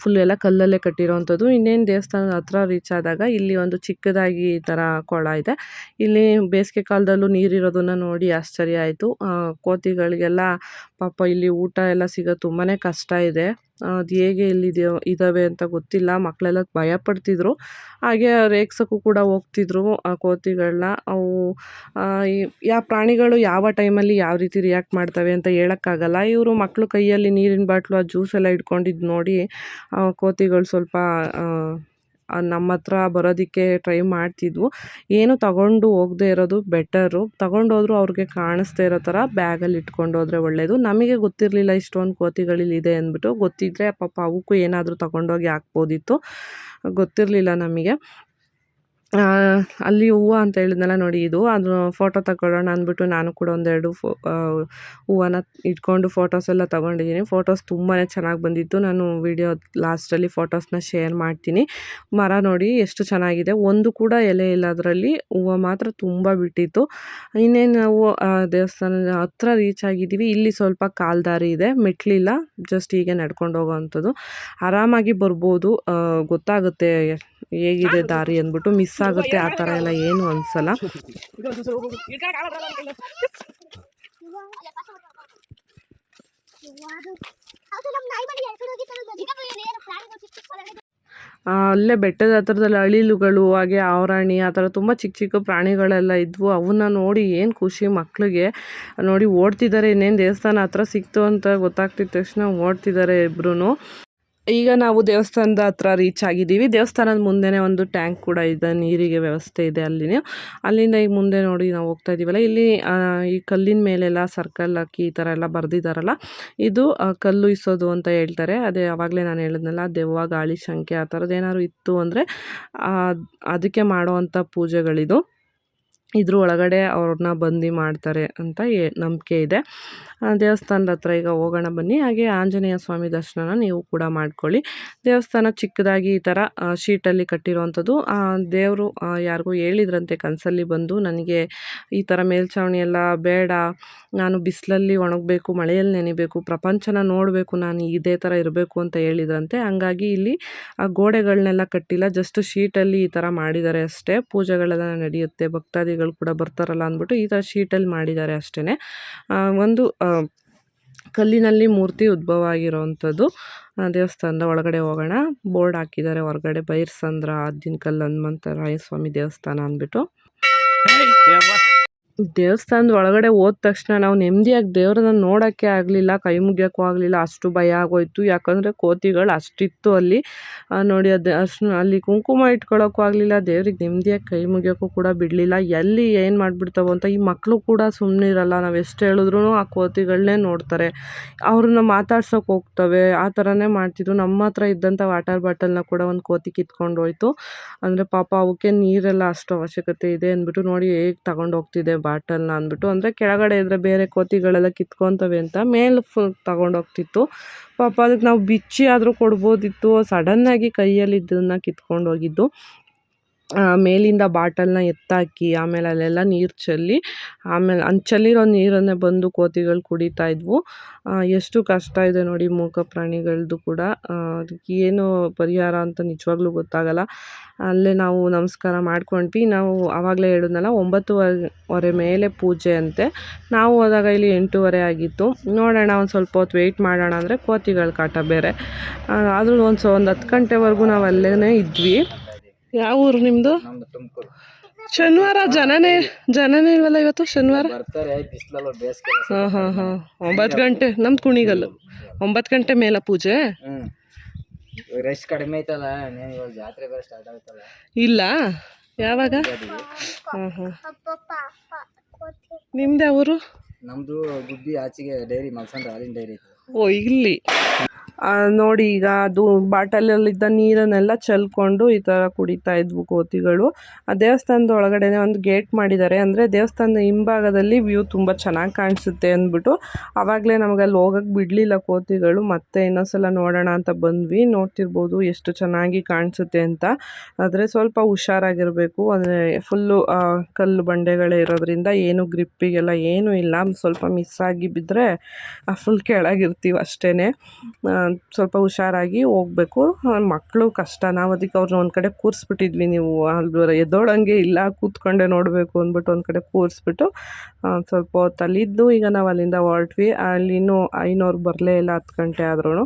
[SPEAKER 1] ಫುಲ್ ಎಲ್ಲ ಕಲ್ಲಲ್ಲೇ ಕಟ್ಟಿರೋವಂಥದ್ದು ಇನ್ನೇನು ದೇವಸ್ಥಾನದ ಹತ್ರ ರೀಚ್ ಆದಾಗ ಇಲ್ಲಿ ಒಂದು ಚಿಕ್ಕದಾಗಿ ಈ ಥರ ಕೊಳ ಇದೆ. ಇಲ್ಲಿ ಬೇಸಿಗೆ ಕಾಲದಲ್ಲೂ ನೀರಿರೋದನ್ನು ನೋಡಿ ಆಶ್ಚರ್ಯ ಆಯಿತು. ಕೋತಿಗಳಿಗೆಲ್ಲ ಪಾಪ ಇಲ್ಲಿ ಊಟ ಎಲ್ಲ ಸಿಗೋದು ತುಂಬಾ ಕಷ್ಟ ಇದೆ. ಅದು ಹೇಗೆ ಇಲ್ಲಿದೆಯೋ ಇದ್ದಾವೆ ಅಂತ ಗೊತ್ತಿಲ್ಲ. ಮಕ್ಕಳೆಲ್ಲ ಭಯ ಪಡ್ತಿದ್ರು. ಹಾಗೆ ರೇಗ್ಸೋಕ್ಕೂ ಕೂಡ ಹೋಗ್ತಿದ್ರು ಆ ಕೋತಿಗಳನ್ನ ಅವು ಯಾವ ಪ್ರಾಣಿಗಳು ಯಾವ ಟೈಮಲ್ಲಿ ಯಾವ ರೀತಿ ರಿಯಾಕ್ಟ್ ಮಾಡ್ತವೆ ಅಂತ ಹೇಳೋಕ್ಕಾಗಲ್ಲ. ಇವರು ಮಕ್ಕಳು ಕೈಯಲ್ಲಿ ನೀರಿನ ಬಾಟ್ಲು ಆ ಜ್ಯೂಸೆಲ್ಲ ಹಿಡ್ಕೊಂಡಿದ್ದು ನೋಡಿ ಆ, ಕೋತಿಗಳು ಸ್ವಲ್ಪ ನಮ್ಮ ಹತ್ರ ಬರೋದಕ್ಕೆ ಟ್ರೈ ಮಾಡ್ತಿದ್ವು. ಏನು ತಗೊಂಡು ಹೋಗದೆ ಇರೋದು ಬೆಟರು ತಗೊಂಡೋದ್ರು ಅವ್ರಿಗೆ ಕಾಣಿಸ್ದೇ ಇರೋ ಥರ ಬ್ಯಾಗಲ್ಲಿ ಇಟ್ಕೊಂಡು ಹೋದರೆ ಒಳ್ಳೆಯದು ನಮಗೆ ಗೊತ್ತಿರಲಿಲ್ಲ ಇಷ್ಟೊಂದು ಕೋತಿಗಳಿಲ್ಲಿದೆ ಅಂದ್ಬಿಟ್ಟು. ಗೊತ್ತಿದ್ದರೆ ಪಾಪ ಅವಕ್ಕೂ ಏನಾದರೂ ತಗೊಂಡೋಗಿ ಹಾಕ್ಬೋದಿತ್ತು. ಗೊತ್ತಿರಲಿಲ್ಲ ನಮಗೆ. ಅಲ್ಲಿ ಹೂವು ಅಂತ ಹೇಳಿದ್ನಲ್ಲ ನೋಡಿ ಇದು. ಅದು ಫೋಟೋ ತಗೊಳ್ಳೋಣ ಅಂದ್ಬಿಟ್ಟು ನಾನು ಕೂಡ ಒಂದೆರಡು ಫೋ ಹೂವನ್ನ ಇಟ್ಕೊಂಡು ಫೋಟೋಸ್ ಎಲ್ಲ ತಗೊಂಡಿದ್ದೀನಿ. ಫೋಟೋಸ್ ತುಂಬಾ ಚೆನ್ನಾಗಿ ಬಂದಿತ್ತು. ನಾನು ವಿಡಿಯೋ ಲಾಸ್ಟಲ್ಲಿ ಫೋಟೋಸ್ನ ಶೇರ್ ಮಾಡ್ತೀನಿ. ಮರ ನೋಡಿ ಎಷ್ಟು ಚೆನ್ನಾಗಿದೆ. ಒಂದು ಕೂಡ ಎಲೆ ಇಲ್ಲ ಅದರಲ್ಲಿ ಹೂವು ಮಾತ್ರ ತುಂಬ ಬಿಟ್ಟಿತ್ತು. ಇನ್ನೇನು ನಾವು ದೇವಸ್ಥಾನದ ಹತ್ರ ರೀಚ್ ಆಗಿದ್ದೀವಿ. ಇಲ್ಲಿ ಸ್ವಲ್ಪ ಕಾಲ್ದಾರಿ ಇದೆ. ಮೆಟ್ಲಿಲ್ಲ. ಜಸ್ಟ್ ಹೀಗೆ ನಡ್ಕೊಂಡು ಹೋಗೋವಂಥದ್ದು ಆರಾಮಾಗಿ ಬರ್ಬೋದು. ಗೊತ್ತಾಗುತ್ತೆ ಹೇಗಿದೆ ದಾರಿ ಅಂದ್ಬಿಟ್ಟು ಮಿಸ್ ಆಗುತ್ತೆ ಆ ಥರ ಎಲ್ಲ ಏನು ಅನ್ಸಲ್ಲ. ಅಲ್ಲೇ ಬೆಟ್ಟದ ಹತ್ರದಲ್ಲಿ ಅಳಿಲುಗಳು ಹಾಗೆ ಆವರಾಣಿ ಆ ಥರ ತುಂಬ ಚಿಕ್ಕ ಚಿಕ್ಕ ಪ್ರಾಣಿಗಳೆಲ್ಲ ಇದ್ವು. ಅವನ್ನ ನೋಡಿ ಏನು ಖುಷಿ ಮಕ್ಕಳಿಗೆ ನೋಡಿ ಓಡ್ತಿದ್ದಾರೆ ಇನ್ನೇನು ದೇವಸ್ಥಾನ ಹತ್ರ ಸಿಕ್ತು ಅಂತ ಗೊತ್ತಾಗ್ತಿದ್ದ ತಕ್ಷಣ ಓಡ್ತಿದ್ದಾರೆ ಇಬ್ರು ಈಗ ನಾವು ದೇವಸ್ಥಾನದ ಹತ್ರ ರೀಚ್ ಆಗಿದ್ದೀವಿ. ದೇವಸ್ಥಾನದ ಮುಂದೆನೇ ಒಂದು ಟ್ಯಾಂಕ್ ಕೂಡ ಇದೆ. ನೀರಿಗೆ ವ್ಯವಸ್ಥೆ ಇದೆ ಅಲ್ಲಿನೇ. ಅಲ್ಲಿಂದ ಈಗ ಮುಂದೆ ನೋಡಿ ನಾವು ಹೋಗ್ತಾ ಇದ್ದೀವಲ್ಲ. ಇಲ್ಲಿ ಈ ಕಲ್ಲಿನ ಮೇಲೆಲ್ಲ ಸರ್ಕಲ್ ಹಾಕಿ ಈ ಥರ ಎಲ್ಲ ಬರೆದಿದ್ದಾರಲ್ಲ. ಇದು ಕಲ್ಲು ಇಸೋದು ಅಂತ ಹೇಳ್ತಾರೆ. ಅದೇ ಆವಾಗಲೇ ನಾನು ಹೇಳಿದ್ನಲ್ಲ, ದೆವ್ವ, ಗಾಳಿ, ಶಂಕೆ ಆ ಥರದ್ದು ಏನಾದ್ರು ಇತ್ತು ಅಂದರೆ ಅದಕ್ಕೆ ಮಾಡೋವಂಥ ಪೂಜೆಗಳಿದು. ಇದ್ರ ಒಳಗಡೆ ಅವ್ರನ್ನ ಬಂದು ಮಾಡ್ತಾರೆ ಅಂತ ಏ ನಂಬಿಕೆ ಇದೆ. ದೇವಸ್ಥಾನದ ಹತ್ರ ಈಗ ಹೋಗೋಣ ಬನ್ನಿ. ಹಾಗೆ ಆಂಜನೇಯ ಸ್ವಾಮಿ ದರ್ಶನ ನೀವು ಕೂಡ ಮಾಡ್ಕೊಳ್ಳಿ. ದೇವಸ್ಥಾನ ಚಿಕ್ಕದಾಗಿ ಈ ಥರ ಶೀಟಲ್ಲಿ ಕಟ್ಟಿರುವಂಥದ್ದು ದೇವರು ಯಾರಿಗೂ ಹೇಳಿದ್ರಂತೆ ಕನಸಲ್ಲಿ ಬಂದು, ನನಗೆ ಈ ಥರ ಮೇಲ್ಚಾವಣಿ ಎಲ್ಲ ಬೇಡ. ನಾನು ಬಿಸಿಲಲ್ಲಿ ಒಣಗಬೇಕು, ಮಳೆಯಲ್ಲಿ ನೆನಿಬೇಕು, ಪ್ರಪಂಚನ ನೋಡಬೇಕು, ನಾನು ಇದೇ ಥರ ಇರಬೇಕು ಅಂತ ಹೇಳಿದ್ರಂತೆ. ಹಂಗಾಗಿ ಇಲ್ಲಿ, ಆ, ಗೋಡೆಗಳನ್ನೆಲ್ಲ ಕಟ್ಟಿಲ್ಲ, ಜಸ್ಟ್ ಶೀಟಲ್ಲಿ ಈ ಥರ ಮಾಡಿದ್ದಾರೆ ಅಷ್ಟೇ. ಪೂಜೆಗಳೆಲ್ಲ ನಡೆಯುತ್ತೆ, ಭಕ್ತಾದಿಗಳು ಕೂಡ ಬರ್ತಾರಲ್ಲ ಅಂದ್ಬಿಟ್ಟು ಈ ಥರ ಶೀಟಲ್ಲಿ ಮಾಡಿದ್ದಾರೆ ಅಷ್ಟೇ ಒಂದು ಕಲ್ಲಿನಲ್ಲಿ ಮೂರ್ತಿ ಉದ್ಭವ ಆಗಿರೋವಂಥದ್ದು ದೇವಸ್ಥಾನದ ಒಳಗಡೆ ಹೋಗೋಣ. ಬೋರ್ಡ್ ಹಾಕಿದ್ದಾರೆ ಹೊರಗಡೆ, ಬೈರ್ಸಂದ್ರ ಆದಿನಕಲ್ ಹನುಮಂತರಾಯ ಸ್ವಾಮಿ ದೇವಸ್ಥಾನ ಅಂದ್ಬಿಟ್ಟು. ದೇವಸ್ಥಾನದ ಒಳಗಡೆ ಹೋದ ತಕ್ಷಣ ನಾವು ನೆಮ್ಮದಿಯಾಗಿ ದೇವ್ರನ್ನ ನೋಡೋಕ್ಕೆ ಆಗಲಿಲ್ಲ, ಕೈ ಮುಗಿಯೋಕ್ಕೂ ಆಗಲಿಲ್ಲ. ಅಷ್ಟು ಭಯ ಆಗೋಯ್ತು. ಯಾಕಂದರೆ ಕೋತಿಗಳು ಅಷ್ಟಿತ್ತು ಅಲ್ಲಿ. ನೋಡಿ, ಅದು ಅಷ್ಟು ಅಲ್ಲಿ ಕುಂಕುಮ ಇಟ್ಕೊಳ್ಳೋಕ್ಕೂ ಆಗಲಿಲ್ಲ. ದೇವ್ರಿಗೆ ನೆಮ್ಮದಿಯಾಗಿ ಕೈ ಮುಗಿಯೋಕ್ಕೂ ಕೂಡ ಬಿಡಲಿಲ್ಲ. ಎಲ್ಲಿ ಏನು ಮಾಡಿಬಿಡ್ತಾವೋ ಅಂತ ಈ ಮಕ್ಕಳು ಕೂಡ ಸುಮ್ಮನೆ ಇರಲ್ಲ ನಾವು ಎಷ್ಟು ಹೇಳಿದ್ರು ಆ ಕೋತಿಗಳನ್ನೇ ನೋಡ್ತಾರೆ. ಅವ್ರನ್ನ ಮಾತಾಡ್ಸೋಕೆ ಹೋಗ್ತವೆ. ಆ ಥರನೇ ಮಾಡ್ತಿದ್ರು. ನಮ್ಮ ಹತ್ರ ಇದ್ದಂಥ ವಾಟರ್ ಬಾಟಲ್ನ ಕೂಡ ಒಂದು ಕೋತಿ ಕಿತ್ಕೊಂಡು ಹೋಯ್ತು. ಅಂದರೆ ಪಾಪ ಅವಕ್ಕೆ ನೀರೆಲ್ಲ ಅಷ್ಟು ಅವಶ್ಯಕತೆ ಇದೆ ಅಂದ್ಬಿಟ್ಟು ನೋಡಿ ಹೇಗೆ ತಗೊಂಡು ಹೋಗ್ತಿದೆ. ಬಾಟಲ್ನ ಅಂದ್ಬಿಟ್ಟು ಅಂದರೆ ಕೆಳಗಡೆ ಇದ್ದರೆ ಬೇರೆ ಕೋತಿಗಳೆಲ್ಲ ಕಿತ್ಕೊತವೆ ಅಂತ ಮೇಲೆ ಫುಲ್ ತಗೊಂಡೋಗ್ತಿತ್ತು ಪಾಪ ಅದಕ್ಕೆ ನಾವು ಬಿಚ್ಚಿ ಆದರೂ ಕೊಡ್ಬೋದಿತ್ತು. ಸಡನ್ನಾಗಿ ಕೈಯಲ್ಲಿ ಇದನ್ನು ಕಿತ್ಕೊಂಡು ಹೋಗಿದ್ದು. ಆ, ಮೇಲಿಂದ ಬಾಟಲ್ನ ಎತ್ತಾಕಿ, ಆಮೇಲೆ ಅಲ್ಲೆಲ್ಲ ನೀರು ಚೆಲ್ಲಿ, ಆಮೇಲೆ ಅಂಚಲ್ಲಿರೋ ನೀರನ್ನೇ ಬಂದು ಕೋತಿಗಳು ಕುಡಿತಾ ಇದ್ವು. ಎಷ್ಟು ಕಷ್ಟ ಇದೆ ನೋಡಿ ಮೂಕ ಪ್ರಾಣಿಗಳದ್ದು ಕೂಡ. ಅದಕ್ಕೆ ಏನು ಪರಿಹಾರ ಅಂತ ನಿಜವಾಗ್ಲೂ ಗೊತ್ತಾಗಲ್ಲ. ಅಲ್ಲೇ ನಾವು ನಮಸ್ಕಾರ ಮಾಡ್ಕೊಂಡ್ವಿ. ನಾವು ಆವಾಗಲೇ ಹೇಳಿದ್ನಲ್ಲ ಒಂಬತ್ತುವರೆ ಮೇಲೆ ಪೂಜೆ ಅಂತೆ. ನಾವು ಹೋದಾಗ ಇಲ್ಲಿ ಎಂಟೂವರೆ ಆಗಿತ್ತು. ನೋಡೋಣ, ಒಂದು ಸ್ವಲ್ಪ ಹೊತ್ತು ವೆಯ್ಟ್ ಮಾಡೋಣ ಅಂದರೆ ಕೋತಿಗಳ ಕಾಟ ಬೇರೆ. ಆದರೂ ಒಂದು ಸೊ, ಒಂದು ಹತ್ತು ಗಂಟೆವರೆಗೂ ನಾವು ಅಲ್ಲೇ ಇದ್ವಿ. ಯಾವ ಊರು ನಿಮ್ಮದು
[SPEAKER 4] ನಮ್ದು ತುಮಕೂರು.
[SPEAKER 1] ಶನಿವಾರ ಜನನೇ ಜನನೇ ಇಲ್ವಲ್ಲ ಇವತ್ತು ಶನಿವಾರ?
[SPEAKER 4] ಬರ್ತಾರೆ ಬಿಸಿಲಲ್ಲ ಬೇಸಿಗೆ
[SPEAKER 1] ಹಾಂ ಹಾಂ ಹಾಂ. ಒಂಬತ್ತು ಗಂಟೆ ನಮ್ದು ಕುಣಿಗಲ್ಲು. ಒಂಬತ್ತು ಗಂಟೆ ಮೇಲ ಪೂಜೆ?
[SPEAKER 4] ರಶ್ ಕಡಿಮೆ ಐತಲ್ಲ ಇವಾಗ ಜಾತ್ರೆ ಬೇರೆ ಸ್ಟಾರ್ಟ್ ಆಗುತ್ತಲ್ಲ.
[SPEAKER 1] ಇಲ್ಲ? ಯಾವಾಗ? ಹಾಂ ಹಾಂ. ನಿಮ್ದು ಯಾವ ಊರು?
[SPEAKER 4] ನಮ್ದು ಗುಬ್ಬಿ ಆಚೆಗೆ ಡೈರಿ ಮಲ್ಸಂದ್ರ ಹಾಲಿನ ಡೈರಿ
[SPEAKER 1] ಓ ಇಲ್ಲಿ. ನೋಡಿ ಈಗ ಅದು ಬಾಟಲಲ್ಲಿದ್ದ ನೀರನ್ನೆಲ್ಲ ಚೆಲ್ಕೊಂಡು ಈ ಥರ ಕುಡಿತಾ ಇದ್ವು ಕೋತಿಗಳು ಆ ದೇವಸ್ಥಾನದ ಒಳಗಡೆನೆ ಒಂದು ಗೇಟ್ ಮಾಡಿದ್ದಾರೆ. ಅಂದರೆ ದೇವಸ್ಥಾನದ ಹಿಂಭಾಗದಲ್ಲಿ ವ್ಯೂ ತುಂಬ ಚೆನ್ನಾಗಿ ಕಾಣಿಸುತ್ತೆ ಅಂದ್ಬಿಟ್ಟು ಆವಾಗಲೇ ನಮಗೆ ಅಲ್ಲಿ ಹೋಗಕ್ಕೆ ಬಿಡಲಿಲ್ಲ ಕೋತಿಗಳು ಮತ್ತೆ ಇನ್ನೊಂದ್ಸಲ ನೋಡೋಣ ಅಂತ ಬಂದ್ವಿ. ನೋಡ್ತಿರ್ಬೋದು ಎಷ್ಟು ಚೆನ್ನಾಗಿ ಕಾಣಿಸುತ್ತೆ ಅಂತ. ಆದರೆ ಸ್ವಲ್ಪ ಹುಷಾರಾಗಿರಬೇಕು. ಅಂದರೆ ಫುಲ್ಲು ಕಲ್ಲು ಬಂಡೆಗಳೇ ಇರೋದ್ರಿಂದ ಏನು ಗ್ರಿಪ್ಪಿಗೆಲ್ಲ ಏನೂ ಇಲ್ಲ. ಸ್ವಲ್ಪ ಮಿಸ್ ಆಗಿ ಬಿದ್ದರೆ ಫುಲ್ ಕೆಳಗಿರ್ತೀವಿ ಅಷ್ಟೇ ಸ್ವಲ್ಪ ಹುಷಾರಾಗಿ ಹೋಗ್ಬೇಕು. ಮಕ್ಕಳು ಕಷ್ಟ. ನಾವು ಅದಕ್ಕೆ ಅವ್ರನ್ನ ಒಂದು ಕಡೆ ಕೂರಿಸ್ಬಿಟ್ಟಿದ್ವಿ ನೀವು. ಅಲ್ಲಿ ಎದ್ದೋಳಂಗೆ ಇಲ್ಲ, ಕೂತ್ಕೊಂಡೆ ನೋಡಬೇಕು ಅಂದ್ಬಿಟ್ಟು ಒಂದು ಕಡೆ ಕೂರಿಸ್ಬಿಟ್ಟು ಸ್ವಲ್ಪ ಹೊತ್ತು ಅಲ್ಲಿದ್ದು ಈಗ ನಾವು ಅಲ್ಲಿಂದ ಹೊರಟ್ವಿ. ಅಲ್ಲಿನೂ ಐನೂರು ಬರಲೇ ಇಲ್ಲ ಹತ್ತು ಗಂಟೆ ಆದ್ರೂ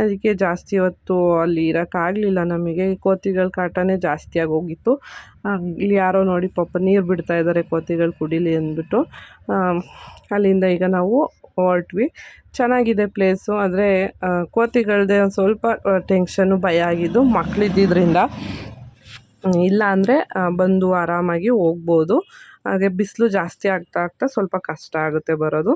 [SPEAKER 1] ಅದಕ್ಕೆ ಜಾಸ್ತಿ ಹೊತ್ತು ಅಲ್ಲಿ ಇರೋಕ್ಕಾಗಲಿಲ್ಲ ನಮಗೆ. ಕೋತಿಗಳ ಕಾಟನೇ ಜಾಸ್ತಿಯಾಗಿ ಹೋಗಿತ್ತು. ಇಲ್ಲಿ ಯಾರೋ ನೋಡಿ ಪಾಪ ನೀರು ಬಿಡ್ತಾ ಇದ್ದಾರೆ ಕೋತಿಗಳು ಕುಡೀಲಿ ಅಂದ್ಬಿಟ್ಟು. ಅಲ್ಲಿಂದ ಈಗ ನಾವು ಹೊರಟ್ವಿ ಚೆನ್ನಾಗಿದೆ ಪ್ಲೇಸು. ಆದರೆ ಕೋತಿಗಳದ್ದೇ ಒಂದು ಸ್ವಲ್ಪ ಟೆನ್ಷನ್ನು ಭಯ ಆಗಿದ್ದು ಮಕ್ಕಳಿದ್ದಿದ್ರಿಂದ ಇಲ್ಲ ಅಂದರೆ ಬಂದು ಆರಾಮಾಗಿ ಹೋಗ್ಬೋದು. ಹಾಗೆ ಬಿಸಿಲು ಜಾಸ್ತಿ ಆಗ್ತಾ ಆಗ್ತಾ ಸ್ವಲ್ಪ ಕಷ್ಟ ಆಗುತ್ತೆ ಬರೋದು.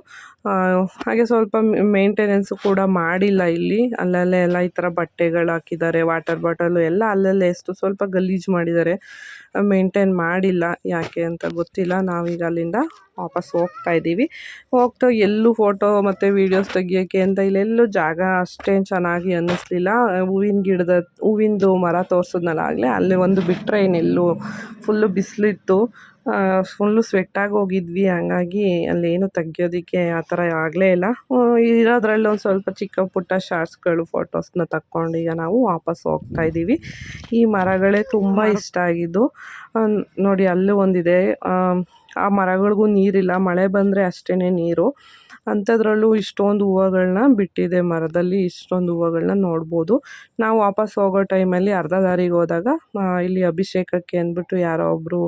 [SPEAKER 1] ಹಾಗೆ ಸ್ವಲ್ಪ ಮೇಂಟೆನೆನ್ಸು ಕೂಡ ಮಾಡಿಲ್ಲ ಇಲ್ಲಿ. ಅಲ್ಲಲ್ಲೇ ಎಲ್ಲ ಈ ಥರ ಬಟ್ಟೆಗಳು ಹಾಕಿದ್ದಾರೆ ವಾಟರ್ ಬಾಟಲು ಎಲ್ಲ ಅಲ್ಲಲ್ಲೇ ಎಷ್ಟು ಸ್ವಲ್ಪ ಗಲೀಜು ಮಾಡಿದ್ದಾರೆ. ಮೇಂಟೈನ್ ಮಾಡಿಲ್ಲ, ಯಾಕೆ ಅಂತ ಗೊತ್ತಿಲ್ಲ. ನಾವೀಗ ಅಲ್ಲಿಂದ ವಾಪಸ್ ಹೋಗ್ತಾ ಇದ್ದೀವಿ. ಹೋಗ್ತಾ ಎಲ್ಲೂ ಫೋಟೋ ಮತ್ತು ವೀಡಿಯೋಸ್ ತೆಗಿಯೋಕ್ಕೆ ಅಂತ ಇಲ್ಲೆಲ್ಲೂ ಜಾಗ ಅಷ್ಟೇನು ಚೆನ್ನಾಗಿ ಅನ್ನಿಸ್ಲಿಲ್ಲ. ಹೂವಿನ ಗಿಡದ, ಹೂವಿಂದು ಮರ ತೋರಿಸಿದ್ನಲ್ಲ ಆಗಲೇ ಅಲ್ಲಿ ಒಂದು ಬಿಟ್ಟರೆ ಏನೆಲ್ಲೂ. ಫುಲ್ಲು ಬಿಸಿಲಿತ್ತು. ಫುಲ್ಲು ಸ್ವೆಟ್ಟಾಗಿ ಹೋಗಿದ್ವಿ. ಹಂಗಾಗಿ ಅಲ್ಲೇನು ತೆಗಿಯೋದಕ್ಕೆ ಆ ಥರ ಆಗಲೇ ಇಲ್ಲ. ಇರೋದ್ರಲ್ಲಿ ಒಂದು ಸ್ವಲ್ಪ ಚಿಕ್ಕ ಪುಟ್ಟ ಶಾರ್ಟ್ಸ್ಗಳು ಫೋಟೋಸ್ನ ತಕ್ಕೊಂಡು ಈಗ ನಾವು ವಾಪಸ್ ಹೋಗ್ತಾ ಇದ್ದೀವಿ. ಈ ಮರಗಳೇ ತುಂಬ ಇಷ್ಟ ಆಗಿದ್ದು ನೋಡಿ ಅಲ್ಲೂ ಒಂದಿದೆ. ಆ, ಆ ಮರಗಳಿಗೂ ನೀರಿಲ್ಲ. ಮಳೆ ಬಂದರೆ ಅಷ್ಟೇ ನೀರು. ಅಂಥದ್ರಲ್ಲೂ ಇಷ್ಟೊಂದು ಹೂವುಗಳನ್ನ ಬಿಟ್ಟಿದೆ ಮರದಲ್ಲಿ, ಇಷ್ಟೊಂದು ಹೂವುಗಳನ್ನ ನೋಡ್ಬೋದು. ನಾವು ವಾಪಸ್ ಹೋಗೋ ಟೈಮಲ್ಲಿ ಅರ್ಧ ದಾರಿಗೆ ಹೋದಾಗ ಇಲ್ಲಿ ಅಭಿಷೇಕಕ್ಕೆ ಅಂದ್ಬಿಟ್ಟು ಯಾರೋ ಒಬ್ಬರು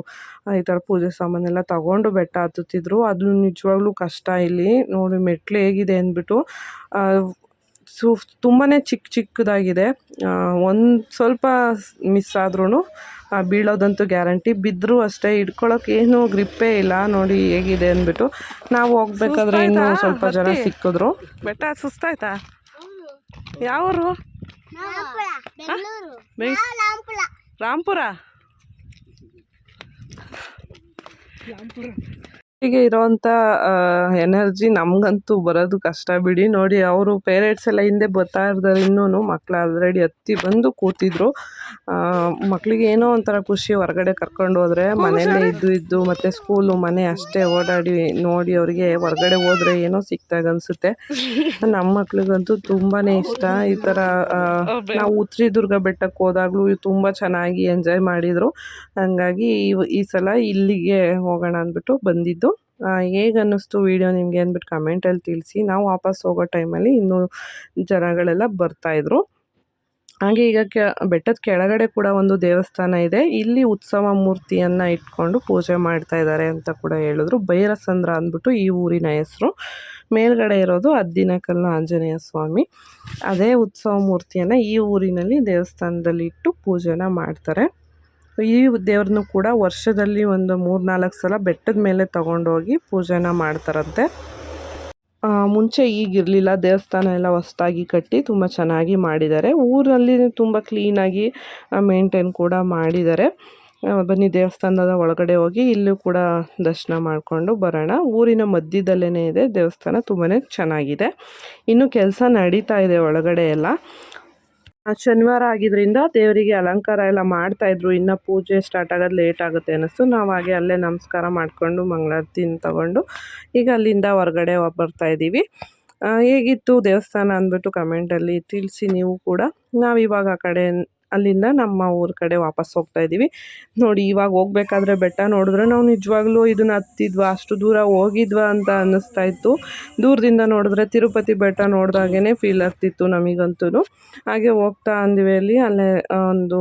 [SPEAKER 1] ಈ ಥರ ಪೂಜೆ ಸಾಮಾನೆಲ್ಲ ತಗೊಂಡು ಬೆಟ್ಟ ಹತ್ತುತ್ತಿದ್ರು. ಅದು ನಿಜವಾಗ್ಲೂ ಕಷ್ಟ ಇಲ್ಲಿ. ನೋಡಿ, ಮೆಟ್ಲು ಹೇಗಿದೆ ಅಂದ್ಬಿಟ್ಟು ಸು ತುಂಬಾ ಚಿಕ್ಕ ಚಿಕ್ಕದಾಗಿದೆ. ಒಂದು ಸ್ವಲ್ಪ ಮಿಸ್ ಆದ್ರೂ ಬೀಳೋದಂತೂ ಗ್ಯಾರಂಟಿ. ಬಿದ್ದರೂ ಅಷ್ಟೇ ಹಿಡ್ಕೊಳಕ್ಕೆ ಏನು ಗ್ರಿಪ್ಪೇ ಇಲ್ಲ. ನೋಡಿ ಹೇಗಿದೆ ಅಂದ್ಬಿಟ್ಟು. ನಾವು ಹೋಗ್ಬೇಕಾದ್ರೆ ಇನ್ನೂ ಸ್ವಲ್ಪ ಜನ ಸಿಕ್ಕಿದ್ರು. ಬೆಟ್ಟ ಸುಸ್ತಾಯ್ತಾ? ಯಾವರು? ರಾಂಪುರ ಹೀಗೆ ಇರೋವಂಥ ಎನರ್ಜಿ ನಮಗಂತೂ ಬರೋದು ಕಷ್ಟ ಬಿಡಿ. ನೋಡಿ ಅವರು ಪೇರೆಂಟ್ಸ್ ಎಲ್ಲ ಹಿಂದೆ ಬರ್ತಾ ಇರ್ತಾರೆ ಇನ್ನೂ ಮಕ್ಳು ಆಲ್ರೆಡಿ ಹತ್ತಿ ಬಂದು ಕೂತಿದ್ರು. ಮಕ್ಕಳಿಗೆ ಮಕ್ಳಿಗೆ ಏನೋ ಒಂಥರ ಖುಷಿ ಹೊರಗಡೆ ಕರ್ಕೊಂಡು ಹೋದ್ರೆ. ಮನೆಯಲ್ಲೇ ಇದ್ದು ಇದ್ದು ಮತ್ತು ಸ್ಕೂಲು ಮನೆ ಅಷ್ಟೇ ಓಡಾಡಿ ನೋಡಿ ಅವರಿಗೆ ಹೊರಗಡೆ ಹೋದರೆ ಏನೋ ಸಿಕ್ತಾಗ ಅನಿಸುತ್ತೆ. ನಮ್ಮ ಮಕ್ಳಿಗಂತೂ ತುಂಬಾ ಇಷ್ಟ. ಈ ಥರ ನಾವು ನಾವು ಉತ್ರಿದುರ್ಗ ಬೆಟ್ಟಕ್ಕೆ ಹೋದಾಗಲೂ ತುಂಬ ಚೆನ್ನಾಗಿ ಎಂಜಾಯ್ ಮಾಡಿದರು. ಹಾಗಾಗಿ ಈ- ಈ ಸಲ ಇಲ್ಲಿಗೆ ಹೋಗೋಣ ಅಂದ್ಬಿಟ್ಟು ಬಂದಿದ್ದು. ಹೇಗೆ ಅನ್ನಿಸ್ತು ವಿಡಿಯೋ ನಿಮಗೆ ಅಂದ್ಬಿಟ್ಟು ಕಮೆಂಟಲ್ಲಿ ತಿಳಿಸಿ. ನಾವು ವಾಪಸ್ ಹೋಗೋ ಟೈಮಲ್ಲಿ ಇನ್ನೂ ಜನಗಳೆಲ್ಲ ಬರ್ತಾಯಿದ್ರು ಹಾಗೆ ಈಗ ಕೆ, ಬೆಟ್ಟದ ಕೆಳಗಡೆ ಕೂಡ ಒಂದು ದೇವಸ್ಥಾನ ಇದೆ. ಇಲ್ಲಿ ಉತ್ಸವ ಮೂರ್ತಿಯನ್ನು ಇಟ್ಕೊಂಡು ಪೂಜೆ ಮಾಡ್ತಾ ಇದ್ದಾರೆ ಅಂತ ಕೂಡ ಹೇಳಿದ್ರು. ಭೈರಸಂದ್ರ ಅಂದ್ಬಿಟ್ಟು ಈ ಊರಿನ ಹೆಸರು. ಮೇಲ್ಗಡೆ ಇರೋದು ಅದ್ದಿನಕಲ್ಲು ಆಂಜನೇಯ ಸ್ವಾಮಿ. ಅದೇ ಉತ್ಸವ ಮೂರ್ತಿಯನ್ನು ಈ ಊರಿನಲ್ಲಿ ದೇವಸ್ಥಾನದಲ್ಲಿ ಇಟ್ಟು ಪೂಜೆನ ಮಾಡ್ತಾರೆ. ಈ ದೇವ್ರನ್ನೂ ಕೂಡ ವರ್ಷದಲ್ಲಿ ಒಂದು ಮೂರು ನಾಲ್ಕು ಸಲ ಬೆಟ್ಟದ ಮೇಲೆ ತಗೊಂಡೋಗಿ ಪೂಜೆನ ಮಾಡ್ತಾರಂತೆ. ಮುಂಚೆ ಈಗಿರಲಿಲ್ಲ ದೇವಸ್ಥಾನ ಎಲ್ಲ ಹೊಸ್ದಾಗಿ ಕಟ್ಟಿ ತುಂಬ ಚೆನ್ನಾಗಿ ಮಾಡಿದ್ದಾರೆ. ಊರಲ್ಲಿ ತುಂಬ ಕ್ಲೀನಾಗಿ ಮೇಂಟೈನ್ ಕೂಡ ಮಾಡಿದ್ದಾರೆ. ಬನ್ನಿ ದೇವಸ್ಥಾನದ ಒಳಗಡೆ ಹೋಗಿ ಇಲ್ಲೂ ಕೂಡ ದರ್ಶನ ಮಾಡಿಕೊಂಡು ಬರೋಣ. ಊರಿನ ಮಧ್ಯದಲ್ಲೇ ಇದೆ. ದೇವಸ್ಥಾನ ತುಂಬಾ ಚೆನ್ನಾಗಿದೆ. ಇನ್ನು ಕೆಲಸ ನಡೀತಾ ಇದೆ ಒಳಗಡೆ ಎಲ್ಲ. ಶನಿವಾರ ಆಗಿದ್ರಿಂದ ದೇವರಿಗೆ ಅಲಂಕಾರ ಎಲ್ಲ ಮಾಡ್ತಾ ಇದ್ರು. ಇನ್ನು ಪೂಜೆ ಸ್ಟಾರ್ಟ್ ಆಗೋದು ಲೇಟ್ ಆಗುತ್ತೆ ಅನ್ನಿಸ್ತು. ನಾವು ಹಾಗೆ ಅಲ್ಲೇ ನಮಸ್ಕಾರ ಮಾಡಿಕೊಂಡು ಮಂಗಳಾರತಿನ ತಗೊಂಡು ಈಗ ಅಲ್ಲಿಂದ ಹೊರಗಡೆ ಬರ್ತಾ ಇದ್ದೀವಿ. ಹೇಗಿತ್ತು ದೇವಸ್ಥಾನ ಅಂದ್ಬಿಟ್ಟು ಕಮೆಂಟಲ್ಲಿ ತಿಳಿಸಿ ನೀವು ಕೂಡ. ನಾವಿವಾಗ ಆ ಕಡೆ ಅಲ್ಲಿಂದ ನಮ್ಮ ಊರ ಕಡೆ ವಾಪಸ್ ಹೋಗ್ತಾ ಇದ್ದೀವಿ ನೋಡಿ, ಇವಾಗ ಹೋಗ್ಬೇಕಾದ್ರೆ ಬೆಟ್ಟ ನೋಡಿದ್ರೆ ನಾವು ನಿಜವಾಗ್ಲೂ ಇದನ್ನ ಹತ್ತಿದ್ವಾ, ಅಷ್ಟು ದೂರ ಹೋಗಿದ್ವಾ ಅಂತ ಅನ್ನಿಸ್ತಾ ಇತ್ತು. ದೂರದಿಂದ ನೋಡಿದ್ರೆ ತಿರುಪತಿ ಬೆಟ್ಟ ನೋಡಿದಾಗೇ ಫೀಲ್ ಆಗ್ತಿತ್ತು ನಮಗಂತೂ ಹಾಗೆ ಹೋಗ್ತಾ ಅಂದ್ವಿ ಅಲ್ಲಿ, ಅಲ್ಲೇ ಒಂದು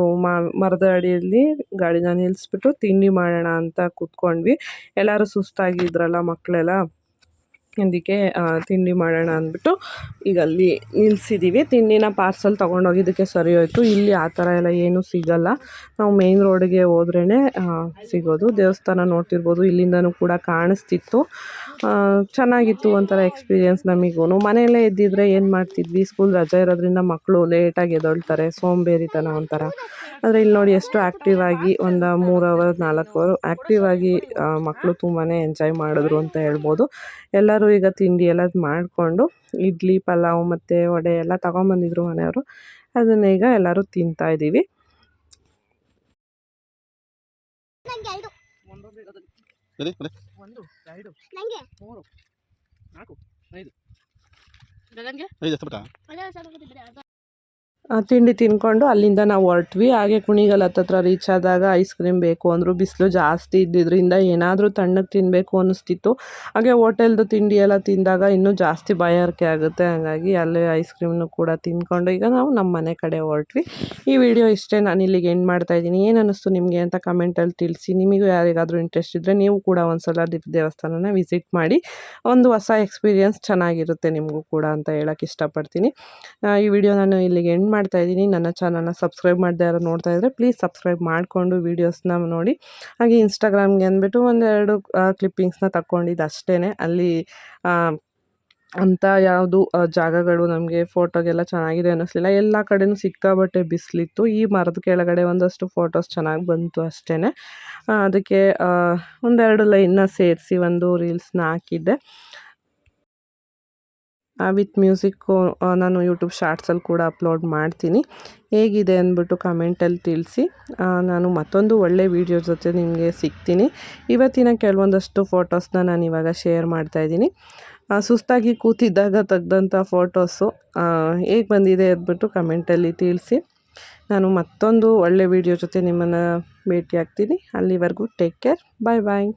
[SPEAKER 1] ಮರದ ಅಡಿಯಲ್ಲಿ ಗಾಡಿನ ನಿಲ್ಲಿಸ್ಬಿಟ್ಟು ತಿಂಡಿ ಮಾಡೋಣ ಅಂತ ಕೂತ್ಕೊಂಡ್ವಿ. ಎಲ್ಲರೂ ಸುಸ್ತಾಗಿದ್ರಲ್ಲ ಮಕ್ಕಳೆಲ್ಲ ಅದಕ್ಕೆ ತಿಂಡಿ ಮಾಡೋಣ ಅಂದ್ಬಿಟ್ಟು ಈಗ ಅಲ್ಲಿ ನಿಲ್ಲಿಸಿದ್ದೀವಿ ತಿಂಡಿನ ಪಾರ್ಸಲ್ ತೊಗೊಂಡೋಗಿದ್ದಕ್ಕೆ ಸರಿ ಹೋಯ್ತು. ಇಲ್ಲಿ ಆ ಥರ ಎಲ್ಲ ಏನೂ ಸಿಗಲ್ಲ. ನಾವು ಮೇಯ್ನ್ ರೋಡ್ಗೆ ಹೋದ್ರೇ ಸಿಗೋದು. ದೇವಸ್ಥಾನ ನೋಡ್ತಿರ್ಬೋದು. ಇಲ್ಲಿಂದನೂ ಕೂಡ ಕಾಣಿಸ್ತಿತ್ತು. ಚೆನ್ನಾಗಿತ್ತು ಒಂಥರ ಎಕ್ಸ್ಪೀರಿಯೆನ್ಸ್ ನಮಗೂ ಮನೆಯಲ್ಲೇ ಇದ್ದಿದ್ರೆ ಏನು ಮಾಡ್ತಿದ್ವಿ? ಸ್ಕೂಲ್ ರಜೆ ಇರೋದ್ರಿಂದ ಮಕ್ಕಳು ಲೇಟಾಗಿ ಎದ್ದೊಳ್ತಾರೆ. ಸೋಂಬೇರಿತನ ಒಂಥರ. ಆದರೆ ಇಲ್ಲಿ ನೋಡಿ ಎಷ್ಟು ಆ್ಯಕ್ಟಿವ್ ಆಗಿ ಒಂದು ಮೂರು ಅವರ್ ನಾಲ್ಕು ಅವರ್ ಆ್ಯಕ್ಟಿವ್ ಆಗಿ ಮಕ್ಕಳು ತುಂಬಾ ಎಂಜಾಯ್ ಮಾಡಿದ್ರು ಅಂತ ಹೇಳ್ಬೋದು. ಎಲ್ಲರೂ ಈಗ ತಿಂಡಿ ಎಲ್ಲ ಮಾಡಿಕೊಂಡು ಇಡ್ಲಿ ಪಲಾವ್ ಮತ್ತು ವಡೆ ಎಲ್ಲ ತಗೊಂಬಂದಿದ್ರು ಮನೆಯವರು. ಅದನ್ನ ಈಗ ಎಲ್ಲರೂ ತಿಂತಾ ಇದ್ದೀವಿ.
[SPEAKER 3] ಸರಿ
[SPEAKER 1] ತಿಂಡಿ ತಿಂದ್ಕೊಂಡು ಅಲ್ಲಿಂದ ನಾವು ಹೊರಟ್ವಿ. ಹಾಗೆ ಕುಣಿಗಲ್ ಹತ್ತತ್ರ ರೀಚ್ ಆದಾಗ ಐಸ್ ಕ್ರೀಮ್ ಬೇಕು ಅಂದರು, ಬಿಸಿಲು ಜಾಸ್ತಿ ಇದ್ದಿದ್ದರಿಂದ ಏನಾದರೂ ತಣ್ಣಗೆ ತಿನ್ನಬೇಕು ಅನ್ನಿಸ್ತಿತ್ತು ಹಾಗೆ ಹೋಟೆಲ್ದು ತಿಂಡಿ ಎಲ್ಲ ತಿಂದಾಗ ಇನ್ನೂ ಜಾಸ್ತಿ ಬಾಯಾರಿಕೆ ಆಗುತ್ತೆ. ಹಾಗಾಗಿ ಅಲ್ಲೇ ಐಸ್ ಕ್ರೀಮ್ನು ಕೂಡ ತಿಂದ್ಕೊಂಡು ಈಗ ನಾವು ನಮ್ಮ ಮನೆ ಕಡೆ ಹೊರಟ್ವಿ. ಈ ವಿಡಿಯೋ ಇಷ್ಟೇ ನಾನು ಇಲ್ಲಿಗೆ ಎಂಡ್ ಮಾಡ್ತಾ ಇದ್ದೀನಿ. ಏನು ಅನ್ನಿಸ್ತು ನಿಮಗೆ ಅಂತ ಕಮೆಂಟಲ್ಲಿ ತಿಳಿಸಿ. ನಿಮಗೂ ಯಾರಿಗಾದರೂ ಇಂಟ್ರೆಸ್ಟ್ ಇದ್ದರೆ ನೀವು ಕೂಡ ಒಂದ್ಸಲ ದಿ- ದೇವಸ್ಥಾನನ ವಿಸಿಟ್ ಮಾಡಿ ಒಂದು ಹೊಸ ಎಕ್ಸ್ಪೀರಿಯನ್ಸ್ ಚೆನ್ನಾಗಿರುತ್ತೆ ನಿಮಗೂ ಕೂಡ ಅಂತ ಹೇಳೋಕ್ಕೆ ಇಷ್ಟಪಡ್ತೀನಿ. ಈ ವಿಡಿಯೋ ನಾನು ಇಲ್ಲಿಗೆ ಎಂಡ್ ಮಾಡ್ತಾಯಿದ್ದೀನಿ ನನ್ನ ಚಾನಲ್ನ ಸಬ್ಸ್ಕ್ರೈಬ್ ಮಾಡದೆ ಯಾರು ನೋಡ್ತಾ ಇದ್ದರೆ ಪ್ಲೀಸ್ ಸಬ್ಸ್ಕ್ರೈಬ್ ಮಾಡಿಕೊಂಡು ವೀಡಿಯೋಸ್ನ ನೋಡಿ. ಹಾಗೆ ಇನ್ಸ್ಟಾಗ್ರಾಮ್ಗೆ ಅಂದ್ಬಿಟ್ಟು ಒಂದೆರಡು ಕ್ಲಿಪ್ಪಿಂಗ್ಸ್ನ ತಗೊಂಡಿದ್ದು ಅಷ್ಟೇ ಅಲ್ಲಿ ಅಂಥ ಯಾವುದು ಜಾಗಗಳು ನಮಗೆ ಫೋಟೋಗೆಲ್ಲ ಚೆನ್ನಾಗಿದೆ ಅನ್ನಿಸ್ಲಿಲ್ಲ. ಎಲ್ಲ ಕಡೆನೂ ಸಿಕ್ಕಾಬಟ್ಟೆ ಬಿಸಿಲಿತ್ತು. ಈ ಮರದ ಕೆಳಗಡೆ ಒಂದಷ್ಟು ಫೋಟೋಸ್ ಚೆನ್ನಾಗಿ ಬಂತು ಅಷ್ಟೇ ಅದಕ್ಕೆ ಒಂದೆರಡು ಲೈನ್ನ ಸೇರಿಸಿ ಒಂದು ರೀಲ್ಸ್ನ ಹಾಕಿದ್ದೆ. ವಿತ್ ಮ್ಯೂಸಿಕ್ಕು ನಾನು ಯೂಟ್ಯೂಬ್ ಶಾರ್ಟ್ಸಲ್ಲಿ ಕೂಡ ಅಪ್ಲೋಡ್ ಮಾಡ್ತೀನಿ. ಹೇಗಿದೆ ಅಂದ್ಬಿಟ್ಟು ಕಮೆಂಟಲ್ಲಿ ತಿಳಿಸಿ. ನಾನು ಮತ್ತೊಂದು ಒಳ್ಳೆ ವೀಡಿಯೋ ಜೊತೆ ನಿಮಗೆ ಸಿಗ್ತೀನಿ. ಇವತ್ತಿನ ಕೆಲವೊಂದಷ್ಟು ಫೋಟೋಸ್ನ ನಾನು ಇವಾಗ ಶೇರ್ ಮಾಡ್ತಾಯಿದ್ದೀನಿ ಸುಸ್ತಾಗಿ ಕೂತಿದ್ದಾಗ ತೆಗ್ದಂಥ ಫೋಟೋಸು ಹೇಗೆ ಬಂದಿದೆ ಅಂದ್ಬಿಟ್ಟು ಕಮೆಂಟಲ್ಲಿ ತಿಳಿಸಿ. ನಾನು ಮತ್ತೊಂದು ಒಳ್ಳೆ ವೀಡಿಯೋ ಜೊತೆ ನಿಮ್ಮನ್ನು ಭೇಟಿಯಾಗ್ತೀನಿ. ಅಲ್ಲಿವರೆಗೂ ಟೇಕ್ ಕೇರ್. ಬಾಯ್ ಬಾಯ್.